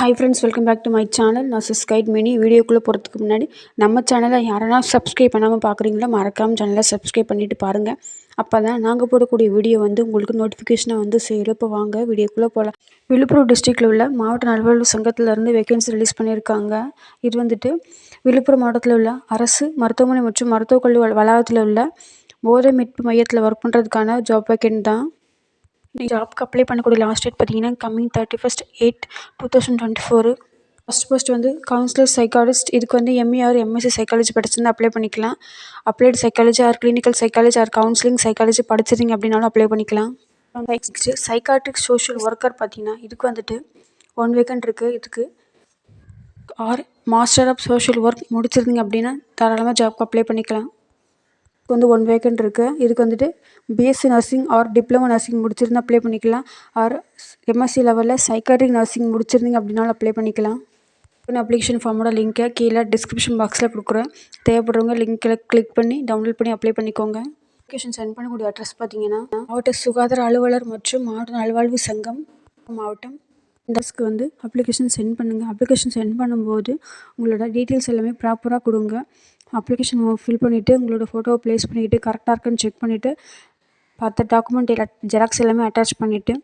Hi friends welcome back to my channel நான் sis guide Mini. வீடியோக்குள்ளே போகிறதுக்கு முன்னாடி நம்ம சேனலை யாரெல்லாம் சப்ஸ்கிரைப் பண்ணாமல் பார்க்குறீங்களோ மறக்காமல் சேனலை சப்ஸ்கிரைப் பண்ணிவிட்டு பாருங்கள் அப்போ தான் நாங்கள் போடக்கூடிய வீடியோ வந்து உங்களுக்கு நோட்டிஃபிகேஷனாக வந்து சேரப்போ வாங்க வீடியோக்குள்ளே போகலாம் விழுப்புரம் டிஸ்ட்ரிக்டில் உள்ள மாவட்ட நல்வாழ்வு சங்கத்திலேருந்து வேகன்சி ரிலீஸ் பண்ணியிருக்காங்க. இது வந்துட்டு விழுப்புரம் மாவட்டத்தில் உள்ள அரசு மருத்துவமனை மற்றும் மருத்துவக் கல்லூரி வளாகத்தில் உள்ள போதை மீட்பு மையத்தில் ஒர்க் பண்ணுறதுக்கான ஜாப் வேக்கன்ட் தான். ஜாப்க்கு அப்ளை பண்ணக்கூடிய லாஸ்ட் டேட் பார்த்தீங்கன்னா coming thirty first eight two thousand twenty four first first வந்து கவுன்சிலர் சைக்காலஜிஸ்ட் இதுக்கு வந்து எம்ஏ ஆர் எம்எஸ்சி சைக்காலஜி படிச்சிருந்தா அப்ளை பண்ணிக்கலாம். Applied psychology or clinical psychology or counselling psychology படிச்சிருந்தீங்க அப்படின்னாலும் அப்ளை பண்ணிக்கலாம். நெக்ஸ்ட்டு சைக்காட்ரிக் சோஷியல் ஒர்க்கர் பார்த்தீங்கன்னா இதுக்கு வந்துட்டு ஒன் வேக்கன்ட் இருக்குது இதுக்கு or master of social work முடிச்சிருந்தீங்க அப்படின்னா தாராளமாக ஜாப்க்கு அப்ளை பண்ணிக்கலாம். இப்போ வந்து ஒன் வேக்கண்ட் இருக்குது இதுக்கு வந்துட்டு BSc nursing or diploma nursing முடிச்சிருந்தா அப்ளை பண்ணிக்கலாம். ஆர் எம்எஸ்சி லெவலில் சைக்காட்ரிக் நர்சிங் முடிச்சிருந்தீங்க அப்படின்னாலும் அப்ளை பண்ணிக்கலாம். அப்ளிகேஷன் ஃபார்மோட லிங்க்கை கீழே டிஸ்கிரிப்ஷன் பாக்ஸில் கொடுக்குறேன். தேவைப்படுறவங்க லிங்க்கில் கிளிக் பண்ணி டவுன்லோட் பண்ணி அப்ளை பண்ணிக்கோங்க. அப்ளிகேஷன் சென்ட் பண்ணக்கூடிய அட்ரஸ் பார்த்தீங்கன்னா மாவட்ட சுகாதார அலுவலர் மற்றும் மாவட்ட நல்வாழ்வு சங்கம் மாவட்டம் டெஸ்க்கு வந்து அப்ளிகேஷன் சென்ட் பண்ணுங்கள் அப்ளிகேஷன் சென்ட் பண்ணும்போது உங்களோட டீட்டெயில்ஸ் எல்லாமே ப்ராப்பராக கொடுங்க. அப்ளிகேஷன் ஃபில் பண்ணிவிட்டு உங்களோட ஃபோட்டோவை ப்ளேஸ் பண்ணிவிட்டு கரெக்டாக இருக்குன்னு செக் பண்ணிவிட்டு பார்த்த டாக்குமெண்ட் எல்லா ஜெராக்ஸ் எல்லாமே அட்டாச் பண்ணிவிட்டு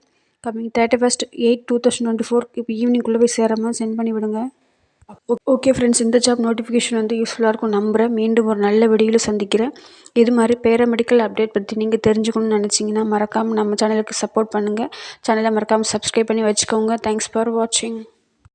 coming thirty first eight two thousand twenty four இப்போ ஈவினிங்குள்ளே போய் சேர மாதிரி சென்ட் பண்ணி விடுங்க ஓகே ஃப்ரெண்ட்ஸ் இந்த ஜாப் நோட்டிஃபிகேஷன் வந்து யூஸ்ஃபுல்லாக இருக்கும். நம்புகிறேன் மீண்டும் ஒரு நல்ல வெடியில் சந்திக்கிறேன். இது மாதிரி பேராமெடிக்கல் அப்டேட் பற்றி நீங்கள் தெரிஞ்சுக்கணும்னு நினச்சிங்கன்னா மறக்காமல் நம்ம சேனலுக்கு சப்போர்ட் பண்ணுங்கள் சேனலை மறக்காமல் சப்ஸ்கிரைப் பண்ணி வச்சுக்கோங்க. தேங்க்ஸ் ஃபார் வாட்சிங்